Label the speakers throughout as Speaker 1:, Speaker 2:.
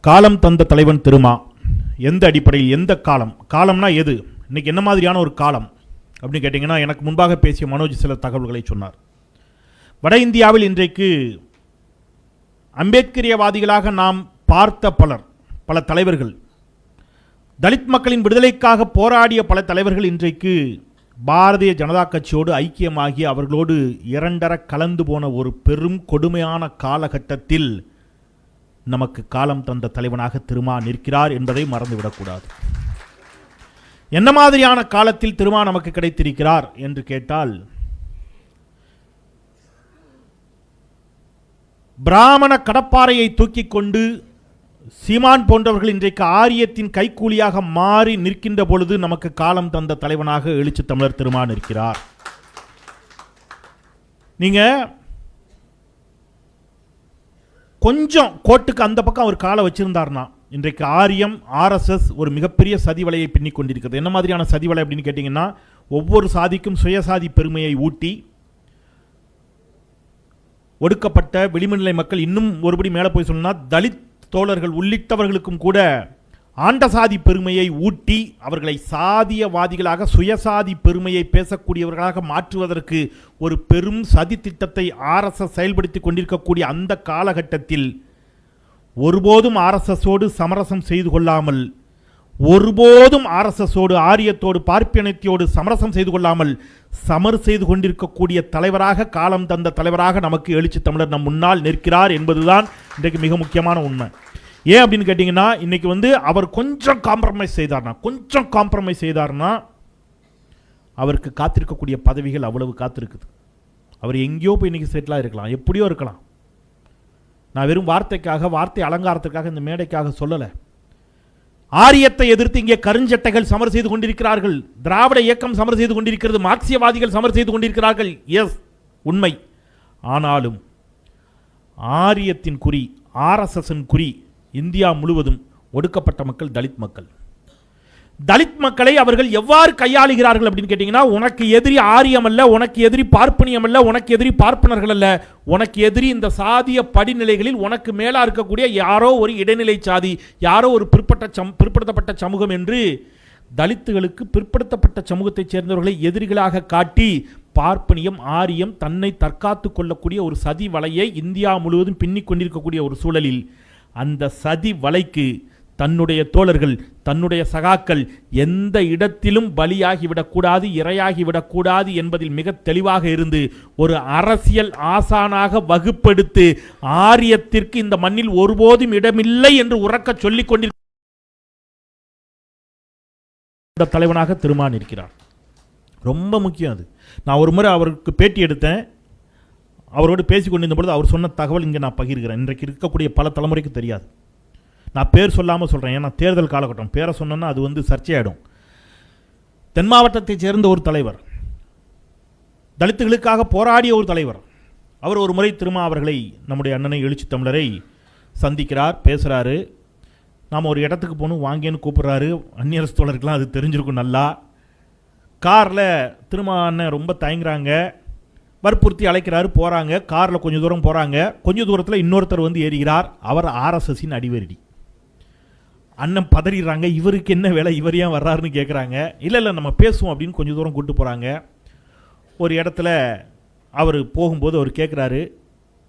Speaker 1: காலம் தந்த தலைவன் திருமா. எந்த அடிப்படையில் எந்த காலம்? காலம்னா எது? இன்னைக்கு என்ன மாதிரியான ஒரு காலம்? அப்படின்னு கேட்டிங்கன்னா எனக்கு முன்பாக பேசிய மனோஜ் சில தகவல்களை சொன்னார். வட இந்தியாவில் இன்றைக்கு அம்பேத்கரியவாதிகளாக நாம் பார்த்த பலர் பல தலைவர்கள் தலித் மக்களின் விடுதலைக்காக போராடிய பல தலைவர்கள் இன்றைக்கு பாரதிய ஜனதா கட்சியோடு ஐக்கியமாகி அவர்களோடு இரண்டர கலந்து போன ஒரு பெரும் கொடுமையான காலகட்டத்தில் நமக்கு காலம் தந்த தலைவனாக திருமா நிற்கிறார் என்பதை மறந்துவிடக்கூடாது. என்ன மாதிரியான காலத்தில் திருமா நமக்கு கிடைத்திருக்கிறார் என்று கேட்டால் பிராமண கடப்பாறையை தூக்கிக் கொண்டு சீமான் போன்றவர்கள் இன்றைக்கு ஆரியத்தின் கைக்கூலியாக மாறி நிற்கின்ற பொழுது நமக்கு காலம் தந்த தலைவனாக எழுச்சி தமிழர் திருமா நிற்கிறார். நீங்க கொஞ்சம் கோட்டுக்கு அந்த பக்கம் அவர் காலை வச்சிருந்தார்னா இன்றைக்கு ஆரியம் ஆர்எஸ்எஸ் ஒரு மிகப்பெரிய சதி வலையை கொண்டிருக்கிறது. என்ன மாதிரியான சதி வலை அப்படின்னு கேட்டிங்கன்னா ஒவ்வொரு சாதிக்கும் சுயசாதி பெருமையை ஊட்டி ஒடுக்கப்பட்ட விளிம்புநிலை மக்கள் இன்னும் ஒருபடி மேலே போய் சொன்னால் தலித் தோழர்கள் உள்ளிட்டவர்களுக்கும் கூட ஆண்டசாதி பெருமையை ஊட்டி அவர்களை சாதியவாதிகளாக சுயசாதி பெருமையை பேசக்கூடியவர்களாக மாற்றுவதற்கு ஒரு பெரும் சதி திட்டத்தை ஆர்எஸ்எஸ் செயல்படுத்தி கொண்டிருக்கக்கூடிய அந்த காலகட்டத்தில் ஒருபோதும் ஆர்எஸ்எஸோடு சமரசம் செய்து கொள்ளாமல் ஒருபோதும் ஆர்எஸ்எஸோடு ஆரியத்தோடு பார்ப்பியனத்தையோடு சமரசம் செய்து கொள்ளாமல் சமர் செய்து கொண்டிருக்கக்கூடிய தலைவராக காலம் தந்த தலைவராக நமக்கு எழுச்சி தமிழர் நம் முன்னால் நிற்கிறார் என்பதுதான் இன்றைக்கு மிக முக்கியமான உண்மை. ஏன் அப்படின்னு கேட்டிங்கன்னா இன்றைக்கி வந்து அவர் கொஞ்சம் காம்ப்ரமைஸ் செய்தார்னா கொஞ்சம் காம்ப்ரமைஸ் செய்தார்னா அவருக்கு காத்திருக்கக்கூடிய பதவிகள் அவ்வளவு காத்திருக்குது. அவர் எங்கேயோ போய் இன்னைக்கு செட்டிலாக இருக்கலாம் எப்படியோ இருக்கலாம். நான் வெறும் வார்த்தைக்காக வார்த்தை அலங்காரத்துக்காக இந்த மேடைக்காக சொல்லலை. ஆரியத்தை எதிர்த்து இங்கே கருஞ்சட்டைகள் சமர் செய்து கொண்டிருக்கிறார்கள். திராவிட இயக்கம் சமர் செய்து கொண்டிருக்கிறது. மார்க்சியவாதிகள் சமர் செய்து கொண்டிருக்கிறார்கள். எஸ் உண்மை. ஆனாலும் ஆரியத்தின் குறி ஆர்எஸ்எஸ்ஸின் குறி இந்தியா முழுவதும் ஒடுக்கப்பட்ட மக்கள் தலித் மக்கள். தலித் மக்களை அவர்கள் எவ்வாறு கையாளுகிறார்கள் அப்படின்னு கேட்டிங்கன்னா உனக்கு எதிரி ஆரியம் அல்ல உனக்கு எதிரி பார்ப்பனியம் அல்ல உனக்கு எதிரி பார்ப்பனர்கள் அல்ல. உனக்கு எதிரி இந்த சாதிய படிநிலைகளில் உனக்கு மேலாக இருக்கக்கூடிய யாரோ ஒரு இடைநிலை சாதி யாரோ ஒரு பிற்பட்ட சம் பிற்படுத்தப்பட்ட சமூகம் என்று தலித்துகளுக்கு பிற்படுத்தப்பட்ட சமூகத்தைச் சேர்ந்தவர்களை எதிரிகளாக காட்டி பார்ப்பனியம் ஆரியம் தன்னை தற்காத்து கொள்ளக்கூடிய ஒரு சதி வலையை இந்தியா முழுவதும் பின்னிக் கொண்டிருக்கக்கூடிய ஒரு சூழலில் அந்த சதி வலைக்கு தன்னுடைய தோழர்கள் தன்னுடைய சகாக்கள் எந்த இடத்திலும் பலியாகிவிடக்கூடாது இரையாகிவிடக்கூடாது என்பதில் மிக தெளிவாக இருந்து ஒரு அரசியல் ஆசானாக வகுப்பெடுத்து ஆரியத்திற்கு இந்த மண்ணில் ஒருபோதும் இடமில்லை என்று உறக்க சொல்லிக் கொண்டிருக்க தலைவனாக திருமான் இருக்கிறார் ரொம்ப முக்கியம் அது. நான் ஒரு முறை அவருக்கு பேட்டி எடுத்தேன். அவரோடு பேசி கொண்டிருந்த பொழுது அவர் சொன்ன தகவல் இங்கே நான் பகிர்கிறேன். இன்றைக்கு இருக்கக்கூடிய பல தலைமுறைக்கு தெரியாது. நான் பேர் சொல்லாமல் சொல்கிறேன் ஏன்னா தேர்தல் காலகட்டம். பேரை சொன்னேன்னா அது வந்து சர்ச்சையாயிடும். தென் மாவட்டத்தைச் சேர்ந்த ஒரு தலைவர் தலித்துகளுக்காக போராடிய ஒரு தலைவர் அவர் ஒரு முறை திருமா அவர்களை நம்முடைய அண்ணனை எழுச்சி தமிழரை சந்திக்கிறார் பேசுகிறாரு நாம் ஒரு இடத்துக்கு போகணும் வாங்கேன்னு கூப்பிட்றாரு. அந்நியரசு தோழருக்கெலாம் அது தெரிஞ்சிருக்கும் நல்லா. காரில் திருமா அண்ணன் ரொம்ப தயங்குறாங்க. வற்புறுத்தி அழைக்கிறாரு போகிறாங்க காரில் கொஞ்சம் தூரம் போகிறாங்க கொஞ்சம் தூரத்தில் இன்னொருத்தர் வந்து ஏறுகிறார். அவர் ஆர்எஸ்எஸின் அடிவருடி. அண்ணன் பதறிடுறாங்க. இவருக்கு என்ன வேலை? இவர் ஏன் வர்றாருன்னு கேட்குறாங்க இல்லை இல்லை நம்ம பேசுவோம் அப்படின்னு கொஞ்சம் தூரம் கூட்டு போகிறாங்க ஒரு இடத்துல அவர் போகும்போது அவர் கேட்குறாரு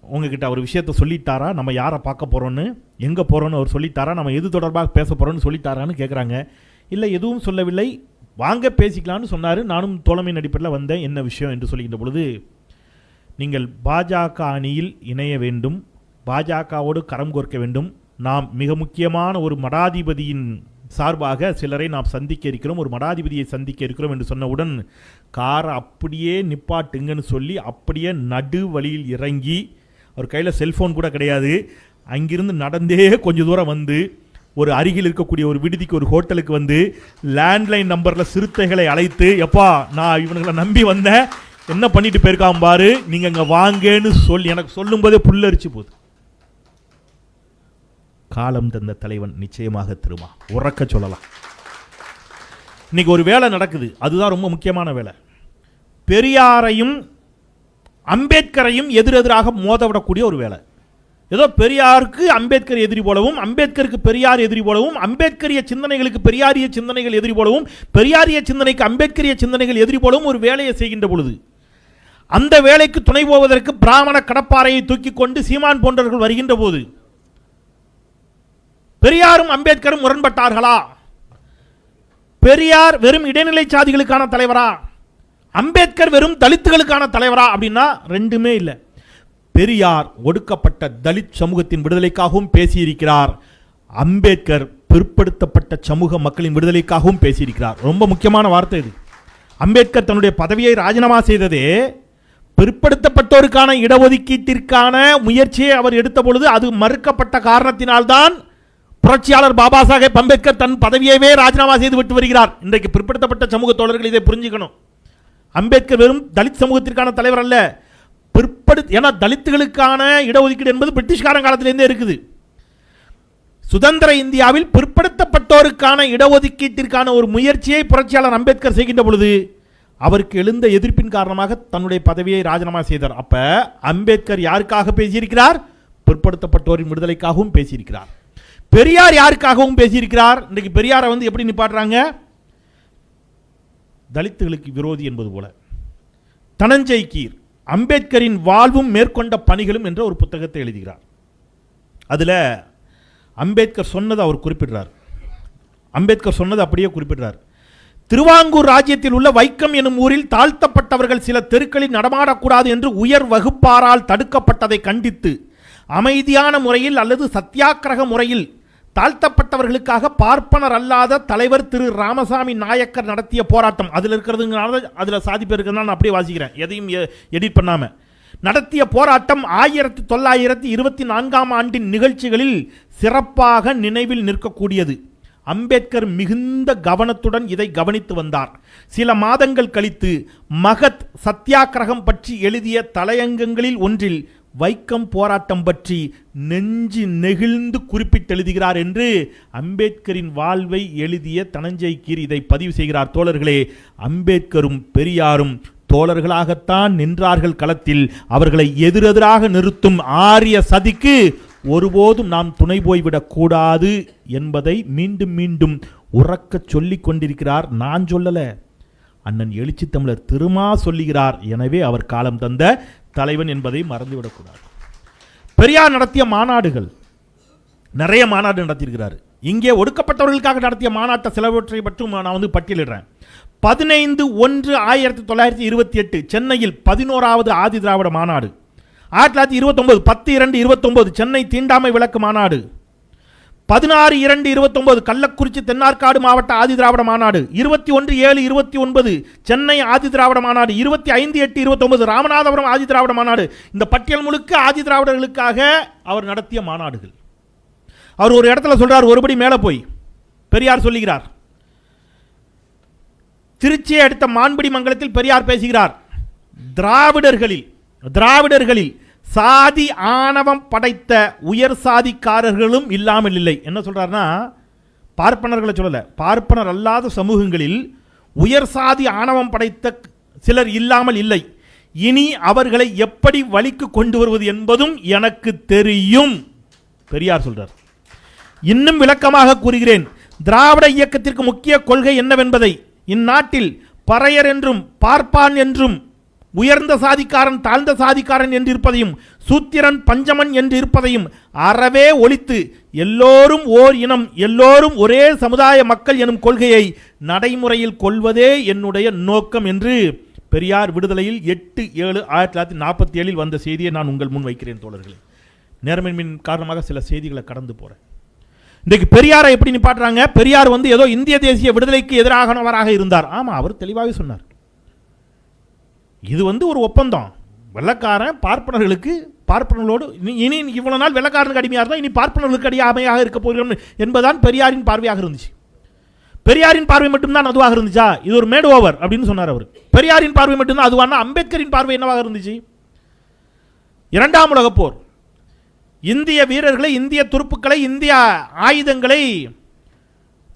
Speaker 1: உங்ககிட்ட அவர் விஷயத்த சொல்லித்தாரா நம்ம யாரை பார்க்க போகிறோன்னு எங்கே போகிறோன்னு அவர் சொல்லித்தாரா நம்ம எது தொடர்பாக பேச போகிறோன்னு சொல்லித்தாரான்னு கேட்குறாங்க இல்லை எதுவும் சொல்லவில்லை. வாங்க பேசிக்கலாம்னு சொன்னார். நானும் தோழமையின் அடிப்படையில் வந்தேன். என்ன விஷயம்? என்று சொல்லுகின்ற பொழுது நீங்கள் பாஜக அணியில் இணைய வேண்டும் பாஜகவோடு கரம் கோர்க்க வேண்டும். நாம் மிக முக்கியமான ஒரு மடாதிபதியின் சார்பாக சிலரை நாம் சந்திக்க இருக்கிறோம் ஒரு மடாதிபதியை சந்திக்க இருக்கிறோம் என்று சொன்னவுடன் காரை அப்படியே நிப்பாட்டுங்கன்னு சொல்லி அப்படியே நடு வழியில் இறங்கி அவர் கையில் செல்ஃபோன் கூட கிடையாது. அங்கிருந்து நடந்தே கொஞ்சம் தூரம் வந்து ஒரு அருகில் இருக்கக்கூடிய ஒரு விடுதிக்கு ஒரு ஹோட்டலுக்கு வந்து லேண்ட்லைன் நம்பரில் சிறுத்தைகளை அழைத்து எப்பா நான் இவனுங்களை நம்பி வந்தேன். என்ன பண்ணிட்டு போயிருக்கான் பாரு? நீங்க இங்க வாங்கன்னு சொல்லி எனக்கு சொல்லும்போதே புல்லரிச்சு போகுது. காலம் தந்த தலைவன் நிச்சயமாக திருமா. உறக்க சொல்லலாம். இன்னைக்கு ஒரு வேலை நடக்குது. அதுதான் ரொம்ப முக்கியமான வேலை. பெரியாரையும் அம்பேத்கரையும் எதிரெதிராக மோத விடக்கூடிய ஒரு வேலை. ஏதோ பெரியாருக்கு அம்பேத்கர் எதிரி போலவும் அம்பேத்கருக்கு பெரியார் எதிரி போலவும் அம்பேத்கரிய சிந்தனைகளுக்கு பெரியாரிய சிந்தனைகள் எதிரி போலவும் பெரியாரிய சிந்தனைக்கு அம்பேத்கரிய சிந்தனைகள் எதிரி போலவும் ஒரு வேலையை செய்கின்ற பொழுது அந்த வேலைக்கு துணை போவதற்கு பிராமண கடப்பாறையை தூக்கி கொண்டு சீமான் போன்றவர்கள் வருகின்ற போது பெரியாரும் அம்பேத்கரும் முரண்பட்டார்களா? பெரியார் வெறும் இடைநிலை சாதிகளுக்கான தலைவரா? அம்பேத்கர் வெறும் தலித்துகளுக்கான தலைவரா? அப்படின்னா ரெண்டுமே இல்லை. பெரியார் ஒடுக்கப்பட்ட தலித் சமூகத்தின் விடுதலைக்காகவும் பேசியிருக்கிறார். அம்பேத்கர் பிற்படுத்தப்பட்ட சமூக மக்களின் விடுதலைக்காகவும் பேசியிருக்கிறார். ரொம்ப முக்கியமான வார்த்தை இது. அம்பேத்கர் தன்னுடைய பதவியை ராஜினாமா செய்ததே பிற்படுத்தப்பட்டோருக்கான இடஒதுக்கீட்டிற்கான முயற்சியை அவர் எடுத்த பொழுது அது மறுக்கப்பட்ட காரணத்தினால்தான் புரட்சியாளர் பாபா சாஹேப் அம்பேத்கர் தன் பதவியவே ராஜினாமா செய்து விட்டு வருகிறார். இன்றைக்கு பிற்படுத்தப்பட்ட சமூக தோழர்கள் இதை புரிஞ்சுக்கணும். அம்பேத்கர் வெறும் தலித் சமூகத்திற்கான தலைவர் அல்ல பிற்படு ஏன்னா தலித்துகளுக்கான இடஒதுக்கீடு என்பது பிரிட்டிஷ்காரன் காலத்திலேருந்தே இருக்குது. சுதந்திர இந்தியாவில் பிற்படுத்தப்பட்டோருக்கான இடஒதுக்கீட்டிற்கான ஒரு முயற்சியை புரட்சியாளர் அம்பேத்கர் செய்கின்ற பொழுது அவருக்கு எழுந்த எதிர்ப்பின் காரணமாக தன்னுடைய பதவியை ராஜினாமா செய்தார். அப்ப அம்பேத்கர் யாருக்காக பேசியிருக்கிறார்? பிற்படுத்தப்பட்டோரின் விடுதலைக்காகவும் பேசியிருக்கிறார். பெரியார் யாருக்காகவும் பேசியிருக்கிறார்? இன்றைக்கு பெரியாரை வந்து எப்படி நிப்பாடுறாங்க தலித்துகளுக்கு விரோதி என்பது போல. தனஞ்சய் கீர் அம்பேத்கரின் வாழ்வும் மேற்கொண்ட பணிகளும் என்ற ஒரு புத்தகத்தை எழுதுகிறார். அதில் அம்பேத்கர் சொன்னதை அவர் குறிப்பிடுறார். அம்பேத்கர் சொன்னதை அப்படியே குறிப்பிடுறார். திருவாங்கூர் ராஜ்யத்தில் உள்ள வைக்கம் எனும் ஊரில் தாழ்த்தப்பட்டவர்கள் சில தெருக்களில் நடமாடக்கூடாது என்று உயர் வகுப்பாரால் தடுக்கப்பட்டதை கண்டித்து அமைதியான முறையில் அல்லது சத்தியாகிரக முறையில் தாழ்த்தப்பட்டவர்களுக்காக பார்ப்பனர் அல்லாத தலைவர் திரு ராமசாமி நாயக்கர் நடத்திய போராட்டம். அதில் இருக்கிறதுங்கிறனால அதில் சாதிப்பு இருக்குதுன்னு நான் அப்படியே வாசிக்கிறேன். எதையும் எடிட் பண்ணாமல் நடத்திய போராட்டம் ஆயிரத்தி தொள்ளாயிரத்தி இருபத்தி நான்காம் ஆண்டின் நிகழ்ச்சிகளில் சிறப்பாக நினைவில் நிற்கக்கூடியது. அம்பேத்கர் மிகுந்த கவனத்துடன் இதை கவனித்து வந்தார். சில மாதங்கள் கழித்து மகத் சத்தியாகிரகம் பற்றி எழுதிய தலையங்கங்களில் ஒன்றில் வைக்கம் போராட்டம் பற்றி நெஞ்சு நெகிழ்ந்து குறிப்பிட்டெழுதுகிறார் என்று அம்பேத்கரின் வாழ்வை எழுதிய தனஞ்சய் கீர் இதை பதிவு செய்கிறார். தோழர்களே அம்பேத்கரும் பெரியாரும் தோழர்களாகத்தான் நின்றார்கள் களத்தில். அவர்களை எதிரெதிராக நிறுத்தும் ஆரிய சதிக்கு ஒருபோதும் நாம் துணை போய்விடக் கூடாது என்பதை மீண்டும் மீண்டும் உறக்கச் சொல்லிக் கொண்டிருக்கிறார். நான் சொல்லல. அண்ணன் எழுச்சி தமிழர் திருமா சொல்லுகிறார். எனவே அவர் காலம் தந்த தலைவன் என்பதை மறந்துவிடக்கூடாது பெரியார் நடத்திய மாநாடுகள் நிறைய மாநாடு நடத்தியிருக்கிறார். இங்கே ஒடுக்கப்பட்டவர்களுக்காக நடத்திய மாநாட்டை சிலவற்றை பற்றும் நான் வந்து பட்டியலிடுறேன். பதினைந்து ஒன்று ஆயிரத்தி தொள்ளாயிரத்தி இருபத்தி எட்டு சென்னையில் பதினோராவது ஆதி திராவிட மாநாடு. ஆயிரத்தி தொள்ளாயிரத்தி இருபத்தொம்போது பத்து இரண்டு இருபத்தொம்போது சென்னை தீண்டாமை விளக்கு மாநாடு. பதினாறு இரண்டு இருபத்தொம்போது கள்ளக்குறிச்சி தென்னார்காடு மாவட்ட ஆதி திராவிட மாநாடு. இருபத்தி ஒன்று ஏழு இருபத்தி ஒன்பது சென்னை ஆதி திராவிட மாநாடு. இருபத்தி ஐந்து எட்டு இருபத்தொன்பது ராமநாதபுரம் ஆதி திராவிட மாநாடு. இந்த பட்டியல் முழுக்க ஆதி திராவிடர்களுக்காக அவர் நடத்திய மாநாடுகள். அவர் ஒரு இடத்துல சொல்கிறார் ஒருபடி மேலே போய். பெரியார் சொல்லுகிறார். திருச்சியை அடுத்த மான்பிடி மங்கலத்தில் பெரியார் பேசுகிறார். திராவிடர்களில் திராவிடர்களில் சாதி ஆணவம் படைத்த உயர் சாதிக்காரர்களும் இல்லாமல் இல்லை. என்ன சொல்கிறாருன்னா பார்ப்பனர்களை சொல்லலை. பார்ப்பனர் அல்லாத சமூகங்களில் உயர் சாதி ஆணவம் படைத்த சிலர் இல்லாமல் இல்லை. இனி அவர்களை எப்படி வழிக்கு கொண்டு வருவது என்பதும் எனக்கு தெரியும். பெரியார் சொல்றார். இன்னும் விளக்கமாக கூறுகிறேன். திராவிட இயக்கத்திற்கு முக்கிய கொள்கை என்னவென்பதை இந்நாட்டில் பறையர் என்றும் பார்ப்பான் என்றும் உயர்ந்த சாதிக்காரன் தாழ்ந்த சாதிக்காரன் என்று இருப்பதையும் சூத்திரன் பஞ்சமன் என்று இருப்பதையும் அறவே ஒழித்து எல்லோரும் ஓர் இனம் எல்லோரும் ஒரே சமுதாய மக்கள் எனும் கொள்கையை நடைமுறையில் கொள்வதே என்னுடைய நோக்கம் என்று பெரியார் விடுதலையில் எட்டு ஏழு ஆயிரத்தி தொள்ளாயிரத்தி நாற்பத்தி ஏழில் வந்த செய்தியை நான் உங்கள் முன் வைக்கிறேன் தோழர்களே. நேரமின்மின் காரணமாக சில செய்திகளை கடந்து போகிறேன் இன்றைக்கு பெரியாரை எப்படி நிப்பாட்டுறாங்க? பெரியார் வந்து ஏதோ இந்திய தேசிய விடுதலைக்கு எதிராகனவராக இருந்தார். ஆமாம் அவர் தெளிவாகவே சொன்னார். இது வந்து ஒரு ஒப்பந்தம். வெள்ளக்காரன் பார்ப்பனர்களுக்கு பார்ப்பனர்களோடு இனி இனி இவ்வளவு நாள் வெள்ளக்காரனுக்கு அடிமையாக இருந்தால் இனி பார்ப்பனர்களுக்கு அடிமையாக இருக்க போகிறோம் என்பதுதான் பெரியாரின் பார்வையாக இருந்துச்சு. பெரியாரின் பார்வை மட்டும்தான் அதுவாக இருந்துச்சா? இது ஒரு மேடு ஓவர் அப்படின்னு சொன்னார் அவர். பெரியாரின் பார்வை மட்டும்தான் அதுவானா? அம்பேத்கரின் பார்வை என்னவாக இருந்துச்சு? இரண்டாம் உலகப் போர். இந்திய வீரர்களை இந்திய துருப்புக்களை இந்திய ஆயுதங்களை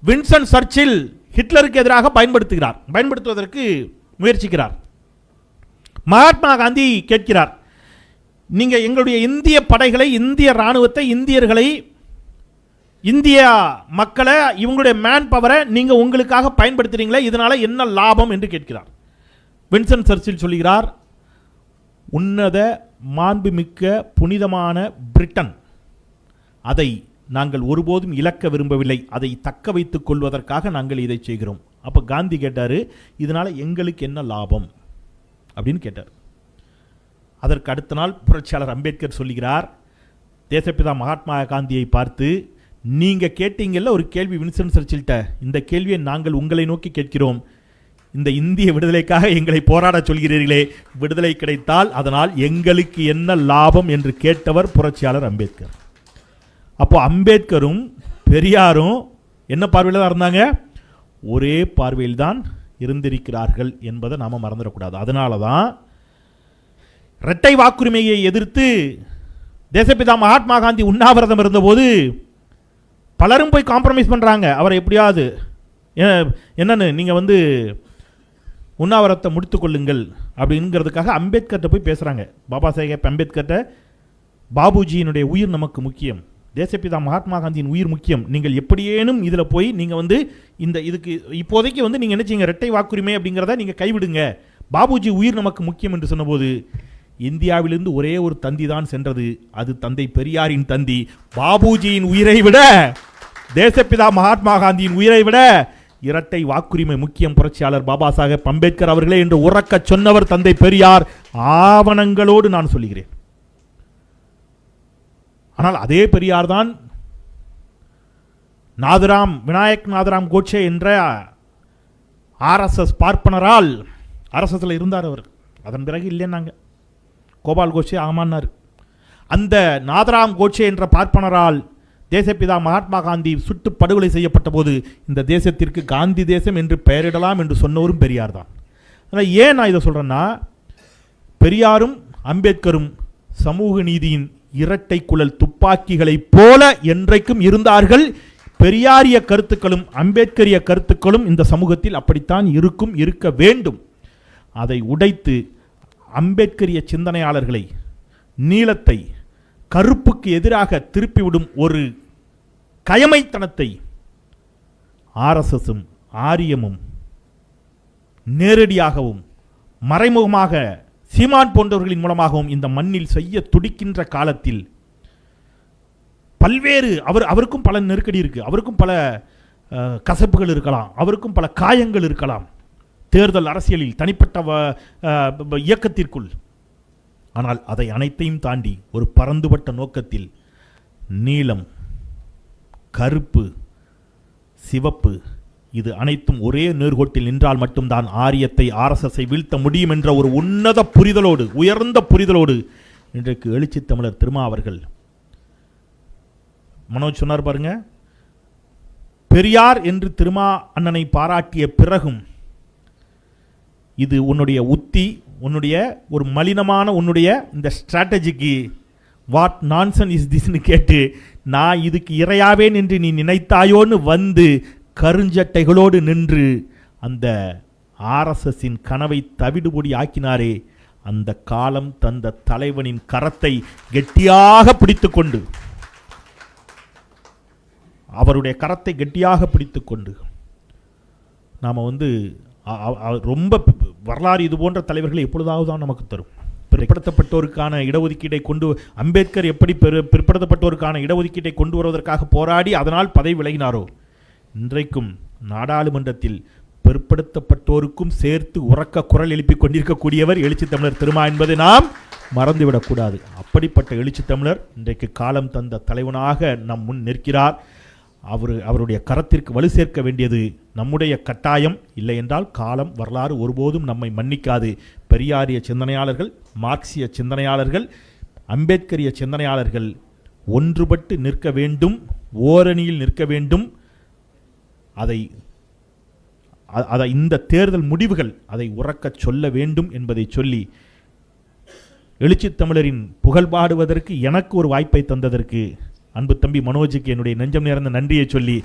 Speaker 1: வின்சன் சர்ச்சில் ஹிட்லருக்கு எதிராக பயன்படுத்துகிறார். பயன்படுத்துவதற்கு முயற்சிக்கிறார். மகாத்மா காந்தி கேட்கிறார் நீங்கள் எங்களுடைய இந்திய படைகளை இந்திய ராணுவத்தை இந்தியர்களை இந்திய மக்களை இவங்களுடைய மேன் பவரை நீங்கள் உங்களுக்காக பயன்படுத்துகிறீங்களே இதனால் என்ன லாபம்? என்று கேட்கிறார். வின்சன் சர்ச்சில் சொல்கிறார் உன்னத மாண்புமிக்க புனிதமான பிரிட்டன் அதை நாங்கள் ஒருபோதும் இழக்க விரும்பவில்லை. அதை தக்க வைத்துக் கொள்வதற்காக நாங்கள் இதை செய்கிறோம். அப்போ காந்தி கேட்டார் இதனால் எங்களுக்கு என்ன லாபம்? அப்படின்னு கேட்டார். அதற்கு அடுத்த நாள் புரட்சியாளர் அம்பேத்கர் சொல்லுகிறார் தேசப்பிதா மகாத்மா காந்தியை பார்த்து நீங்கள் கேட்டீங்கல்ல ஒரு கேள்வி வின்சன் சர்ச்சில்கிட்ட இந்த கேள்வியை நாங்கள் உங்களை நோக்கி கேட்கிறோம். இந்த இந்திய விடுதலைக்காக எங்களை போராட சொல்கிறீர்களே விடுதலை கிடைத்தால் அதனால் எங்களுக்கு என்ன லாபம்? என்று கேட்டவர் புரட்சியாளர் அம்பேத்கர். அப்போ அம்பேத்கரும் பெரியாரும் என்ன பார்வையில் தான் இருந்தாங்க? ஒரே பார்வையில் தான் இருந்திருக்கிறார்கள் என்பதை நாம மறந்துடக்கூடாது. அதனால தான் இரட்டை வாக்குரிமையை எதிர்த்து தேசப்பிதா மகாத்மா காந்தி உண்ணாவிரதம் இருந்தபோது பலரும் போய் காம்ப்ரமைஸ் பண்ணுறாங்க அவரை எப்படியாவது ஏ- என்னன்னு நீங்கள் வந்து உண்ணாவிரத்தை முடித்து கொள்ளுங்கள் அப்படிங்கிறதுக்காக அம்பேத்கர்கிட்ட போய் பேசுகிறாங்க பாபா சாஹேப் அம்பேத்கர்கிட்ட பாபுஜியினுடைய உயிர் நமக்கு முக்கியம். தேசப்பிதா மகாத்மா காந்தியின் உயிர் முக்கியம். நீங்கள் எப்படியேனும் இதில் போய் நீங்கள் வந்து இந்த இதுக்கு இப்போதைக்கு வந்து நீங்கள் என்ன செய்யுங்க இரட்டை வாக்குரிமை அப்படிங்கிறத நீங்கள் கைவிடுங்க. பாபுஜி உயிர் நமக்கு முக்கியம் என்று சொன்னபோது இந்தியாவிலிருந்து ஒரே ஒரு தந்தி தான் சென்றது. அது தந்தை பெரியாரின் தந்தி. பாபுஜியின் உயிரை விட தேசப்பிதா மகாத்மா காந்தியின் உயிரை விட இரட்டை வாக்குரிமை முக்கியம். புரட்சியாளர் பாபா சாஹேப் அம்பேத்கர் அவர்களே என்று உறக்கச் சொன்னவர் தந்தை பெரியார். ஆவணங்களோடு நான் சொல்லுகிறேன். ஆனால் அதே பெரியார் தான் நாதராம் விநாயக் நாதராம் கோட்சே என்ற ஆர்எஸ்எஸ் பார்ப்பனரால் ஆர்எஸ்எஸ்ல இருந்தார் அவர். அதன் பிறகு இல்லைன்னாங்க கோபால் கோட்சே ஆமான்னார். அந்த நாதராம் கோட்சே என்ற பார்ப்பனரால் தேசப்பிதா மகாத்மா காந்தி சுட்டு படுகொலை செய்யப்பட்ட போது இந்த தேசத்திற்கு காந்தி தேசம் என்று பெயரிடலாம் என்று சொன்னவரும் பெரியார் தான் ஆனால் ஏன் நான் இதை சொல்கிறேன்னா பெரியாரும் அம்பேத்கரும் சமூக நீதியின் இரட்டை குழல் துப்பாக்கிகளைப் போல என்றைக்கும் இருந்தார்கள். பெரியாரிய கருத்துக்களும் அம்பேத்கரிய கருத்துக்களும் இந்த சமூகத்தில் அப்படித்தான் இருக்கும் இருக்க வேண்டும். அதை உடைத்து அம்பேத்கரிய சிந்தனையாளர்களை நீளத்தை கருப்புக்கு எதிராக திருப்பிவிடும் ஒரு கயமைத்தனத்தை ஆர்எஸ்எஸும் ஆரியமும் நேரடியாகவும் மறைமுகமாக சீமான் போன்றவர்களின் மூலமாகவும் இந்த மண்ணில் செய்ய துடிக்கின்ற காலத்தில் பல்வேறு அவர் அவருக்கும் பல நெருக்கடி இருக்குது அவருக்கும் பல கசப்புகள் இருக்கலாம். அவருக்கும் பல காயங்கள் இருக்கலாம். தேர்தல் அரசியலில் தனிப்பட்ட வ- இயக்கத்திற்குள். ஆனால் அதை அனைத்தையும் தாண்டி ஒரு பரந்துபட்ட நோக்கத்தில் நீலம் கருப்பு சிவப்பு இது அனைத்தும் ஒரே நேர்கோட்டில் நின்றால் மட்டும்தான் ஆரியத்தை ஆர்எஸ்எஸ்ஐ வீழ்த்த முடியும் என்ற ஒரு உன்னத புரிதலோடு உயர்ந்த புரிதலோடு இன்றைக்கு எழுச்சி தமிழர் திருமா அவர்கள் மனோஜ் சொன்னார் பாருங்க பெரியார் என்று திருமா அண்ணனை பாராட்டிய பிறகும் இது உன்னுடைய உத்தி உன்னுடைய ஒரு மலினமான உன்னுடைய இந்த ஸ்ட்ராட்டஜிக்கு வாட் நான்சன் இஸ் திஸ்னு கேட்டு நான் இதுக்கு இரையாவேன் என்று நீ நினைத்தாயோன்னு வந்து கருஞ்சட்டைகளோடு நின்று அந்த ஆர்எஸ்எஸின் கனவை தவிடுபொடி ஆக்கினாரே அந்த காலம் தந்த தலைவனின் கரத்தை கெட்டியாக பிடித்துக்கொண்டு. அவருடைய கரத்தை கெட்டியாக பிடித்துக்கொண்டு. நாம் வந்து ரொம்ப வரலாறு இது போன்ற தலைவர்களை எப்பொழுதாவது தான் நமக்கு தரும். பிற்படுத்தப்பட்டோருக்கான இடஒதுக்கீட்டை கொண்டு அம்பேத்கர் எப்படி பிற- பிற்படுத்தப்பட்டோருக்கான இடஒதுக்கீட்டை கொண்டு வருவதற்காக போராடி அதனால் பதவி விலகினாரோ? இன்றைக்கும் நாடாளுமன்றத்தில் பிற்படுத்தப்பட்டோருக்கும் சேர்த்து உறக்க குரல் எழுப்பிக் கொண்டிருக்கக்கூடியவர் எழுச்சி தமிழர் திருமா என்பதை நாம் மறந்துவிடக்கூடாது அப்படிப்பட்ட எழுச்சி தமிழர் இன்றைக்கு காலம் தந்த தலைவனாக நம் முன் நிற்கிறார். அவர் அவருடைய கரத்திற்கு வலு சேர்க்க வேண்டியது நம்முடைய கட்டாயம். இல்லை என்றால் காலம் வரலாறு ஒருபோதும் நம்மை மன்னிக்காது. பெரியாரிய சிந்தனையாளர்கள் மார்க்சிய சிந்தனையாளர்கள் அம்பேத்கரிய சிந்தனையாளர்கள் ஒன்றுபட்டு நிற்க வேண்டும் ஓரணியில் நிற்க வேண்டும் அதை அதை இந்த தேர்தல் முடிவுகள் அதை உறக்கச் சொல்ல வேண்டும் என்பதை சொல்லி எழுச்சித் தமிழரின் புகழ் பாடுவதற்கு எனக்கு ஒரு வாய்ப்பை தந்ததற்கு அன்பு தம்பி மனோஜுக்கு என்னுடைய நெஞ்சம் நேர்ந்த நன்றியை சொல்லி